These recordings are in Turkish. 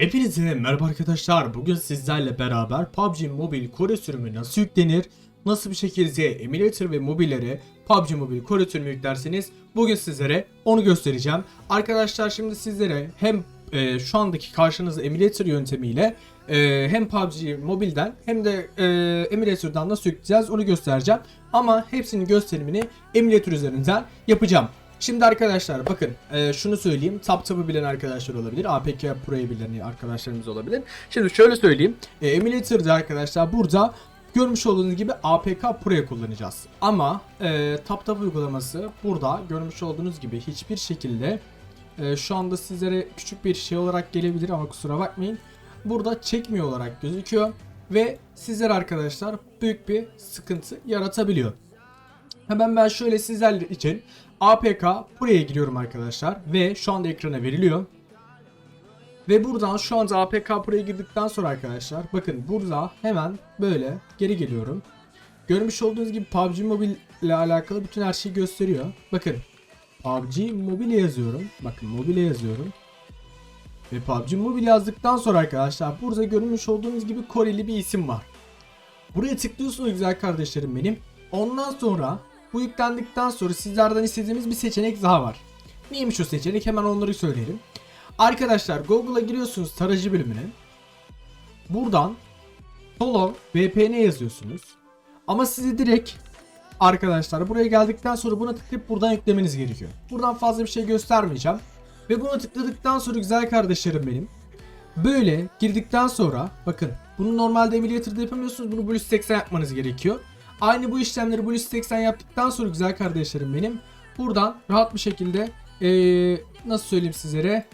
Hepinize merhaba arkadaşlar. Bugün sizlerle beraber PUBG Mobile Kore sürümü nasıl yüklenir? Nasıl bir şekilde emulator ve mobillere PUBG Mobile Kore sürümü yüklerseniz bugün sizlere onu göstereceğim. Arkadaşlar şimdi sizlere hem e, şu andaki karşınızda emulator yöntemiyle e, hem PUBG Mobile'den hem de e, emulator'dan nasıl yükleyeceğiz onu göstereceğim. Ama hepsinin gösterimini emulator üzerinden yapacağım. Şimdi arkadaşlar bakın e, şunu söyleyeyim. TapTap'ı bilen arkadaşlar olabilir. APK Pro'yu bilen arkadaşlarımız olabilir. Şimdi şöyle söyleyeyim. E, Emulator'da arkadaşlar burada görmüş olduğunuz gibi APK Pro'yu kullanacağız. Ama e, TapTap uygulaması burada görmüş olduğunuz gibi hiçbir şekilde e, şu anda sizlere küçük bir şey olarak gelebilir ama kusura bakmayın. Burada çekmiyor olarak gözüküyor ve sizler arkadaşlar büyük bir sıkıntı yaratabiliyor. Hemen ben şöyle sizler için APK buraya giriyorum arkadaşlar ve şu anda ekrana veriliyor. Ve buradan şu anda APK buraya girdikten sonra arkadaşlar bakın burada hemen böyle geri geliyorum. Görmüş olduğunuz gibi PUBG Mobile ile alakalı bütün her şeyi gösteriyor. Bakın PUBG Mobile yazıyorum. Bakın mobile yazıyorum. Ve PUBG Mobile yazdıktan sonra arkadaşlar burada görmüş olduğunuz gibi Koreli bir isim var. Buraya tıklıyorsunuz güzel kardeşlerim benim. Ondan sonra bu yüklendikten sonra sizlerden istediğimiz bir seçenek daha var. Neymiş o seçenek? Hemen onları söyleyelim. Arkadaşlar Google'a giriyorsunuz tarayıcı bölümüne. Buradan Solo VPN yazıyorsunuz. Ama sizi direkt arkadaşlar buraya geldikten sonra buna tıklayıp buradan yüklemeniz gerekiyor. Buradan fazla bir şey göstermeyeceğim. Ve buna tıkladıktan sonra güzel kardeşlerim benim. Böyle girdikten sonra bakın bunu normalde emulator'da yapamıyorsunuz. Bunu Blue 80 yapmanız gerekiyor. Aynı bu işlemleri Blue 80 yaptıktan sonra güzel kardeşlerim benim. Buradan rahat bir şekilde ee, nasıl söyleyeyim sizlere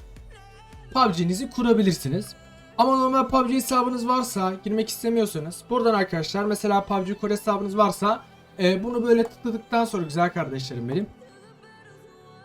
PUBG'nizi kurabilirsiniz. Ama normal PUBG hesabınız varsa girmek istemiyorsanız buradan arkadaşlar mesela PUBG Kore hesabınız varsa ee, bunu böyle tıkladıktan sonra güzel kardeşlerim benim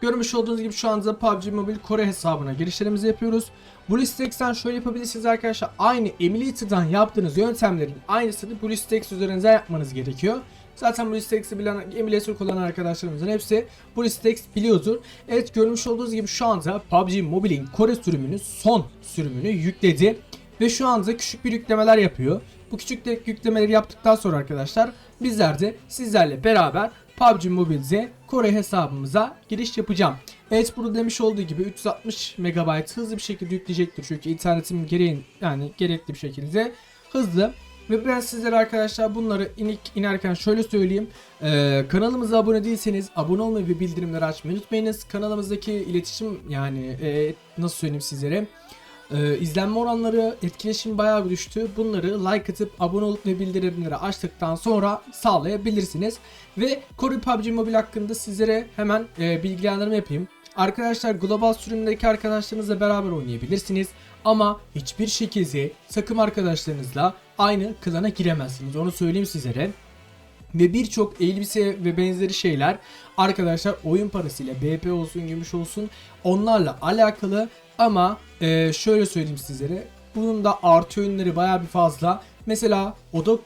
Görmüş olduğunuz gibi şu anda PUBG Mobile Kore hesabına girişlerimizi yapıyoruz. BlueStacks'ten şöyle yapabilirsiniz arkadaşlar. Aynı Emulator'dan yaptığınız yöntemlerin aynısını BlueStacks üzerinden yapmanız gerekiyor. Zaten BlueStacks'i bilen emulator kullanan arkadaşlarımızın hepsi BlueStacks biliyordur. Evet görmüş olduğunuz gibi şu anda PUBG Mobile'in Kore sürümünü son sürümünü yükledi. Ve şu anda küçük bir yüklemeler yapıyor. Bu küçük yüklemeleri yaptıktan sonra arkadaşlar bizler de sizlerle beraber PUBG Mobile'de Kore hesabımıza giriş yapacağım. Evet burada demiş olduğu gibi 360 MB hızlı bir şekilde yükleyecektir. Çünkü internetim gereğin yani gerekli bir şekilde hızlı. Ve ben sizlere arkadaşlar bunları inik inerken şöyle söyleyeyim. Ee, kanalımıza abone değilseniz abone olmayı ve bildirimleri açmayı unutmayınız. Kanalımızdaki iletişim yani e, nasıl söyleyeyim sizlere. Ee, izlenme oranları etkileşim bayağı düştü. Bunları like atıp abone olup ve bildirimleri açtıktan sonra sağlayabilirsiniz. Ve Kore PUBG Mobile hakkında sizlere hemen e, bilgilendirme yapayım. Arkadaşlar global sürümdeki arkadaşlarınızla beraber oynayabilirsiniz. Ama hiçbir şekilde takım arkadaşlarınızla aynı klana giremezsiniz. Onu söyleyeyim sizlere ve birçok elbise ve benzeri şeyler arkadaşlar oyun parasıyla BP olsun gümüş olsun onlarla alakalı ama e, şöyle söyleyeyim sizlere bunun da artı yönleri baya bir fazla mesela oda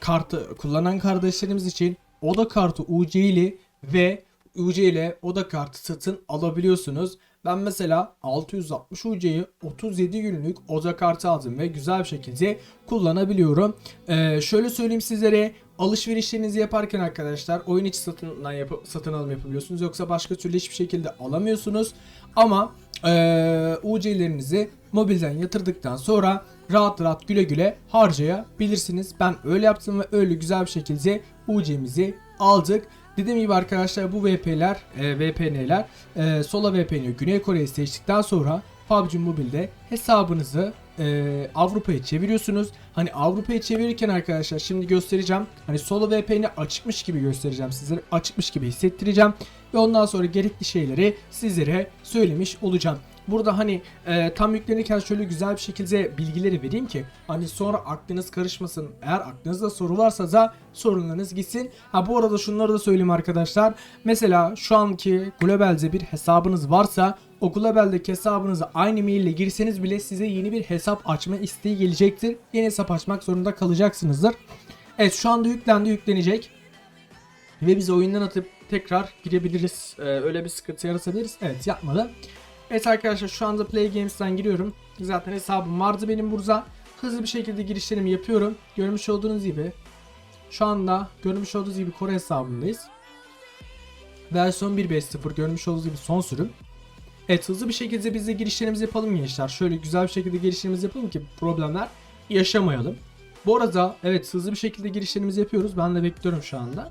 kartı kullanan kardeşlerimiz için oda kartı UC'li ve UC ile oda kartı satın alabiliyorsunuz. Ben mesela 660 UC'yi 37 günlük oda kartı aldım ve güzel bir şekilde kullanabiliyorum. Ee, şöyle söyleyeyim sizlere alışverişlerinizi yaparken arkadaşlar oyun içi satın, yap satın alım yapabiliyorsunuz. Yoksa başka türlü hiçbir şekilde alamıyorsunuz. Ama ee, UC'lerinizi mobilden yatırdıktan sonra rahat rahat güle güle harcayabilirsiniz. Ben öyle yaptım ve öyle güzel bir şekilde UC'mizi aldık. Dediğim gibi arkadaşlar bu VP'ler, e, VPN'ler e, Sola VPN'i Güney Kore'yi seçtikten sonra PUBG Mobile'de hesabınızı e, Avrupa'ya çeviriyorsunuz. Hani Avrupa'ya çevirirken arkadaşlar şimdi göstereceğim. Hani Solo VPN'i açıkmış gibi göstereceğim sizlere. Açıkmış gibi hissettireceğim. Ve ondan sonra gerekli şeyleri sizlere söylemiş olacağım. Burada hani e, tam yüklenirken şöyle güzel bir şekilde bilgileri vereyim ki hani sonra aklınız karışmasın. Eğer aklınızda soru varsa da sorunlarınız gitsin. Ha bu arada şunları da söyleyeyim arkadaşlar. Mesela şu anki globalde bir hesabınız varsa o global'deki hesabınıza aynı mail ile girseniz bile size yeni bir hesap açma isteği gelecektir. Yeni hesap açmak zorunda kalacaksınızdır. Evet şu anda yüklendi yüklenecek. Ve biz oyundan atıp tekrar girebiliriz. Ee, öyle bir sıkıntı yaratabiliriz. Evet yapmadı. Evet arkadaşlar şu anda Play Games'ten giriyorum. Zaten hesabım vardı benim burada. Hızlı bir şekilde girişlerimi yapıyorum. Görmüş olduğunuz gibi şu anda görmüş olduğunuz gibi Kore hesabındayız. Versiyon 1.5.0 görmüş olduğunuz gibi son sürüm. Evet hızlı bir şekilde biz de girişlerimizi yapalım gençler. Şöyle güzel bir şekilde girişlerimizi yapalım ki problemler yaşamayalım. Bu arada evet hızlı bir şekilde girişlerimizi yapıyoruz. Ben de bekliyorum şu anda.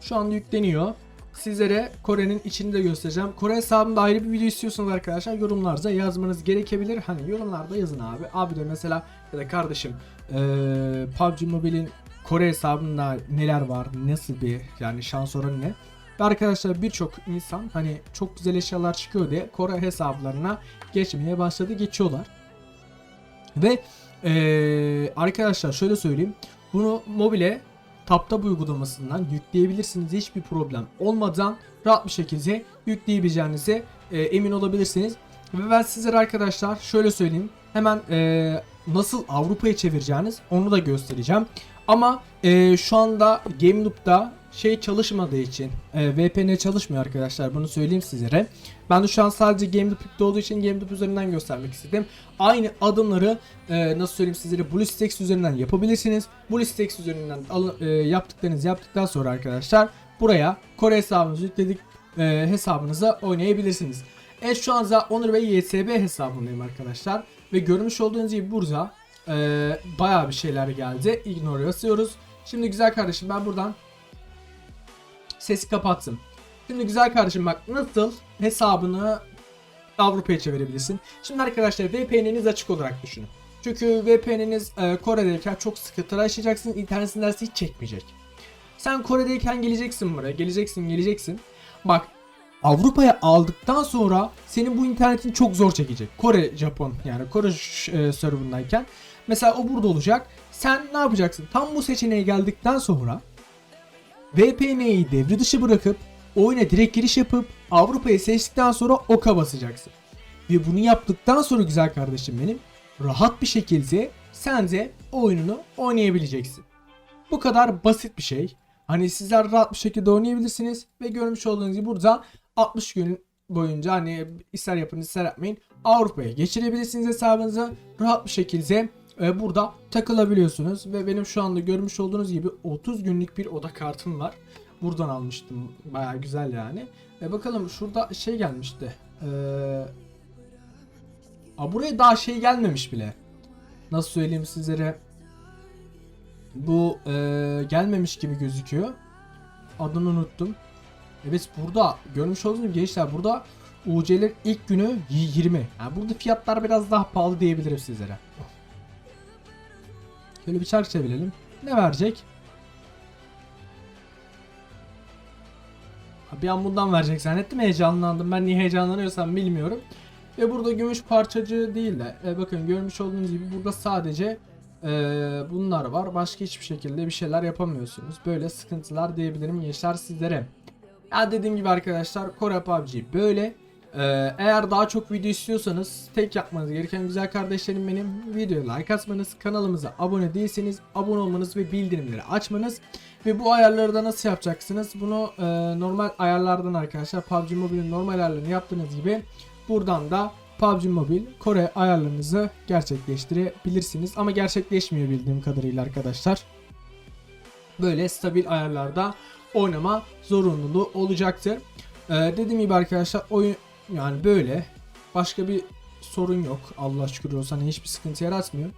Şu anda yükleniyor. Sizlere Kore'nin içini de göstereceğim. Kore hesabımda ayrı bir video istiyorsanız arkadaşlar yorumlarda yazmanız gerekebilir. Hani yorumlarda yazın abi. Abi de mesela ya da kardeşim eee PUBG Mobile'in Kore hesabında neler var? Nasıl bir yani şans oranı ne? Ve arkadaşlar birçok insan hani çok güzel eşyalar çıkıyor diye Kore hesaplarına geçmeye başladı. Geçiyorlar. Ve eee, arkadaşlar şöyle söyleyeyim. Bunu mobile TapTap uygulamasından yükleyebilirsiniz. Hiçbir problem olmadan rahat bir şekilde yükleyebileceğinize e, emin olabilirsiniz. Ve ben sizlere arkadaşlar şöyle söyleyeyim. Hemen e, nasıl Avrupa'ya çevireceğiniz onu da göstereceğim. Ama e, şu anda GameLoop'da şey çalışmadığı için e, VPN çalışmıyor arkadaşlar bunu söyleyeyim sizlere. Ben de şu an sadece GameLoop yükte olduğu için GameLoop üzerinden göstermek istedim. Aynı adımları e, nasıl söyleyeyim sizlere BlueStacks üzerinden yapabilirsiniz. BlueStacks üzerinden al- e, yaptıklarınızı yaptıktan sonra arkadaşlar buraya Kore hesabınızı yükledik e, hesabınıza oynayabilirsiniz. Evet şu anda Onur ve YSB hesabındayım arkadaşlar. Ve görmüş olduğunuz gibi burada e, bayağı bir şeyler geldi. Ignore basıyoruz. Şimdi güzel kardeşim ben buradan sesi kapattım. Şimdi güzel kardeşim bak nasıl hesabını Avrupa'ya çevirebilirsin. Şimdi arkadaşlar VPN'iniz açık olarak düşünün. Çünkü VPN'iniz e, Kore'deyken çok sıkıntılar yaşayacaksınız. İnternet dersi hiç çekmeyecek. Sen Kore'deyken geleceksin buraya. Geleceksin geleceksin. Bak Avrupa'ya aldıktan sonra senin bu internetin çok zor çekecek. Kore, Japon yani Kore e, serverındayken. Mesela o burada olacak. Sen ne yapacaksın? Tam bu seçeneğe geldikten sonra VPN'yi devre dışı bırakıp oyuna direkt giriş yapıp Avrupa'yı seçtikten sonra oka basacaksın. Ve bunu yaptıktan sonra güzel kardeşim benim rahat bir şekilde sen de oyununu oynayabileceksin. Bu kadar basit bir şey. Hani sizler rahat bir şekilde oynayabilirsiniz ve görmüş olduğunuz gibi burada 60 gün boyunca hani ister yapın ister yapmayın Avrupa'ya geçirebilirsiniz hesabınızı rahat bir şekilde e, burada takılabiliyorsunuz ve benim şu anda görmüş olduğunuz gibi 30 günlük bir oda kartım var. Buradan almıştım. Baya güzel yani. E bakalım şurada şey gelmişti. Ee, a buraya daha şey gelmemiş bile. Nasıl söyleyeyim sizlere? Bu e, gelmemiş gibi gözüküyor. Adını unuttum. Evet burada görmüş olduğunuz gibi gençler burada UC'ler ilk günü 20. Yani burada fiyatlar biraz daha pahalı diyebilirim sizlere. Şöyle bir çark çevirelim. Ne verecek? Bir an bundan verecek zannettim heyecanlandım. Ben niye heyecanlanıyorsam bilmiyorum. Ve burada gümüş parçacığı değil de e, bakın görmüş olduğunuz gibi burada sadece e, bunlar var. Başka hiçbir şekilde bir şeyler yapamıyorsunuz. Böyle sıkıntılar diyebilirim gençler sizlere. Ya dediğim gibi arkadaşlar Kore PUBG böyle. Ee, eğer daha çok video istiyorsanız tek yapmanız gereken güzel kardeşlerim benim videoya like atmanız, kanalımıza abone değilseniz abone olmanız ve bildirimleri açmanız ve bu ayarları da nasıl yapacaksınız? Bunu e, normal ayarlardan arkadaşlar PUBG Mobile'in normal ayarlarını yaptığınız gibi buradan da PUBG Mobile Kore ayarlarınızı gerçekleştirebilirsiniz ama gerçekleşmiyor bildiğim kadarıyla arkadaşlar. Böyle stabil ayarlarda oynama zorunluluğu olacaktır. Ee, dediğim gibi arkadaşlar oyun yani böyle başka bir sorun yok. Allah şükür olsun hani hiçbir sıkıntı yaratmıyor.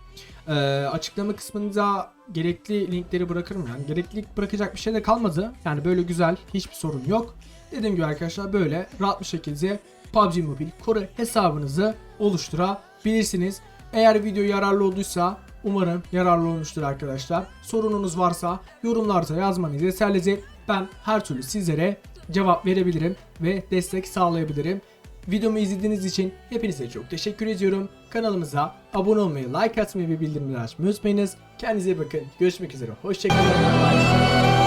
Ee, açıklama kısmında gerekli linkleri bırakırım yani. Gerekli bırakacak bir şey de kalmadı. Yani böyle güzel hiçbir sorun yok. Dediğim gibi arkadaşlar böyle rahat bir şekilde PUBG Mobile Kore hesabınızı oluşturabilirsiniz. Eğer video yararlı olduysa umarım yararlı olmuştur arkadaşlar. Sorununuz varsa yorumlarda yazmanız yeterlice ben her türlü sizlere cevap verebilirim ve destek sağlayabilirim. Videomu izlediğiniz için hepinize çok teşekkür ediyorum. Kanalımıza abone olmayı, like atmayı ve bildirimleri açmayı unutmayınız. Kendinize bakın. Görüşmek üzere. Hoşçakalın.